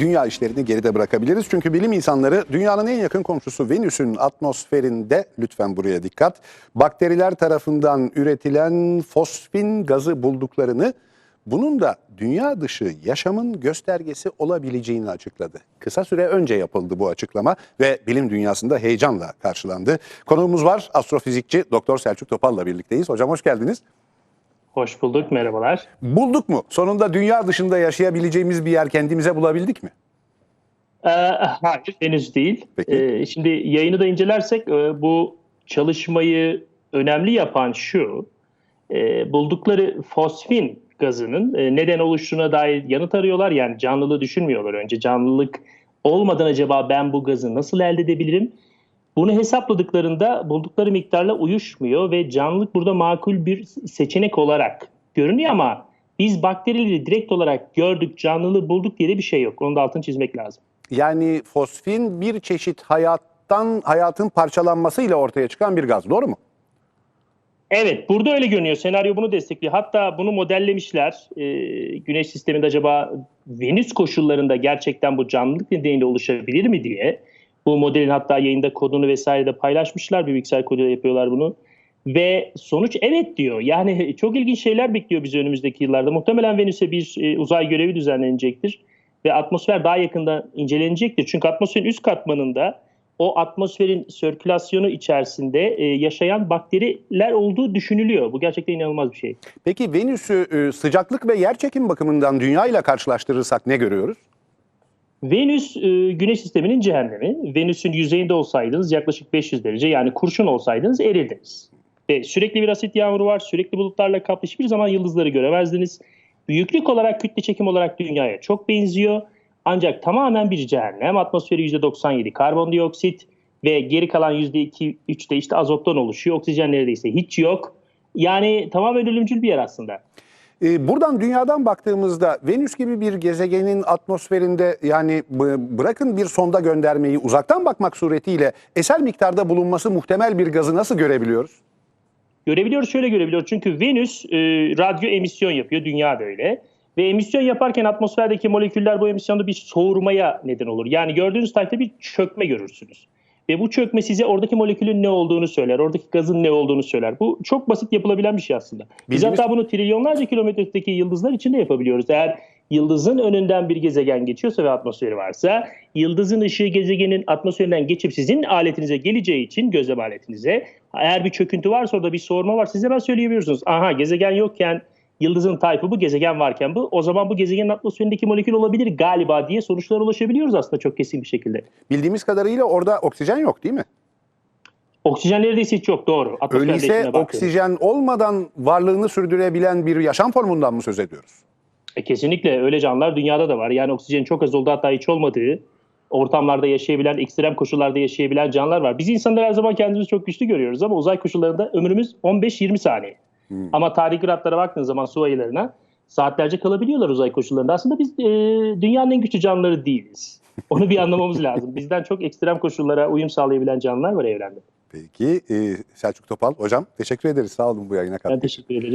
dünya işlerini geride bırakabiliriz. Çünkü bilim insanları dünyanın en yakın komşusu Venüs'ün atmosferinde lütfen buraya dikkat. Bakteriler tarafından üretilen fosfin gazı bulduklarını bunun da dünya dışı yaşamın göstergesi olabileceğini açıkladı. Kısa süre önce yapıldı bu açıklama ve bilim dünyasında heyecanla karşılandı. Konuğumuz var astrofizikçi Doktor Selçuk Topal'la birlikteyiz. Hocam hoş geldiniz. Hoş bulduk, merhabalar. Bulduk mu? Sonunda dünya dışında yaşayabileceğimiz bir yer kendimize bulabildik mi? Ee, hayır, henüz değil. Peki. Ee, şimdi yayını da incelersek e, bu çalışmayı önemli yapan şu, e, buldukları fosfin gazının e, neden oluştuğuna dair yanıt arıyorlar. Yani canlılığı düşünmüyorlar önce. Canlılık olmadan acaba ben bu gazı nasıl elde edebilirim? Bunu hesapladıklarında buldukları miktarla uyuşmuyor ve canlılık burada makul bir seçenek olarak görünüyor ama biz bakterileri direkt olarak gördük, canlılığı bulduk diye de bir şey yok. Onu da altını çizmek lazım. Yani fosfin bir çeşit hayattan hayatın parçalanmasıyla ortaya çıkan bir gaz. Doğru mu? Evet, burada öyle görünüyor. Senaryo bunu destekliyor. Hatta bunu modellemişler. Ee, güneş sisteminde acaba Venüs koşullarında gerçekten bu canlılık nedeniyle oluşabilir mi diye. Bu modelin hatta yayında kodunu vesaire de paylaşmışlar. Bir bilgisayar koduyla yapıyorlar bunu. Ve sonuç evet diyor. Yani çok ilginç şeyler bekliyor bizi önümüzdeki yıllarda. Muhtemelen Venüs'e bir e, uzay görevi düzenlenecektir. Ve atmosfer daha yakında incelenecektir. Çünkü atmosferin üst katmanında o atmosferin sirkülasyonu içerisinde e, yaşayan bakteriler olduğu düşünülüyor. Bu gerçekten inanılmaz bir şey. Peki Venüs'ü e, sıcaklık ve yer çekim bakımından dünya ile karşılaştırırsak ne görüyoruz? Venüs e, güneş sisteminin cehennemi. Venüs'ün yüzeyinde olsaydınız yaklaşık 500 derece yani kurşun olsaydınız erirdiniz. Ve sürekli bir asit yağmuru var, sürekli bulutlarla kaplı hiçbir zaman yıldızları göremezdiniz. Büyüklük olarak, kütle çekim olarak dünyaya çok benziyor. Ancak tamamen bir cehennem. Atmosferi %97 karbondioksit ve geri kalan %2-3 de işte azottan oluşuyor. Oksijen neredeyse hiç yok. Yani tamamen ölümcül bir yer aslında. E, Buradan dünyadan baktığımızda Venüs gibi bir gezegenin atmosferinde yani bırakın bir sonda göndermeyi uzaktan bakmak suretiyle eser miktarda bulunması muhtemel bir gazı nasıl görebiliyoruz? Görebiliyoruz şöyle görebiliyoruz. Çünkü Venüs e, radyo emisyon yapıyor. Dünya da öyle. Ve emisyon yaparken atmosferdeki moleküller bu emisyonda bir soğurmaya neden olur. Yani gördüğünüz tarihte bir çökme görürsünüz. Ve bu çökme size oradaki molekülün ne olduğunu söyler. Oradaki gazın ne olduğunu söyler. Bu çok basit yapılabilen bir şey aslında. Biz Bildiğimiz- hatta bunu trilyonlarca kilometredeki yıldızlar için de yapabiliyoruz. Eğer yıldızın önünden bir gezegen geçiyorsa ve atmosferi varsa yıldızın ışığı gezegenin atmosferinden geçip sizin aletinize geleceği için gözlem aletinize eğer bir çöküntü varsa orada bir soğurma var siz hemen söyleyebiliyorsunuz. Aha gezegen yokken yıldızın tayfı bu gezegen varken bu o zaman bu gezegenin atmosferindeki molekül olabilir galiba diye sonuçlara ulaşabiliyoruz aslında çok kesin bir şekilde. Bildiğimiz kadarıyla orada oksijen yok değil mi? Oksijen neredeyse hiç yok doğru. Atmosfer Öyleyse oksijen olmadan varlığını sürdürebilen bir yaşam formundan mı söz ediyoruz? E, kesinlikle öyle canlılar dünyada da var. Yani oksijenin çok az olduğu hatta hiç olmadığı ortamlarda yaşayabilen, ekstrem koşullarda yaşayabilen canlılar var. Biz insanlar her zaman kendimizi çok güçlü görüyoruz ama uzay koşullarında ömrümüz 15-20 saniye. Ama tarihgratlara baktığınız zaman su ayılarına saatlerce kalabiliyorlar uzay koşullarında. Aslında biz e, dünyanın en güçlü canlıları değiliz. Onu bir anlamamız lazım. Bizden çok ekstrem koşullara uyum sağlayabilen canlılar var evrende. Peki e, Selçuk Topal hocam teşekkür ederiz sağ olun bu yayına Ben katkı. teşekkür ederim.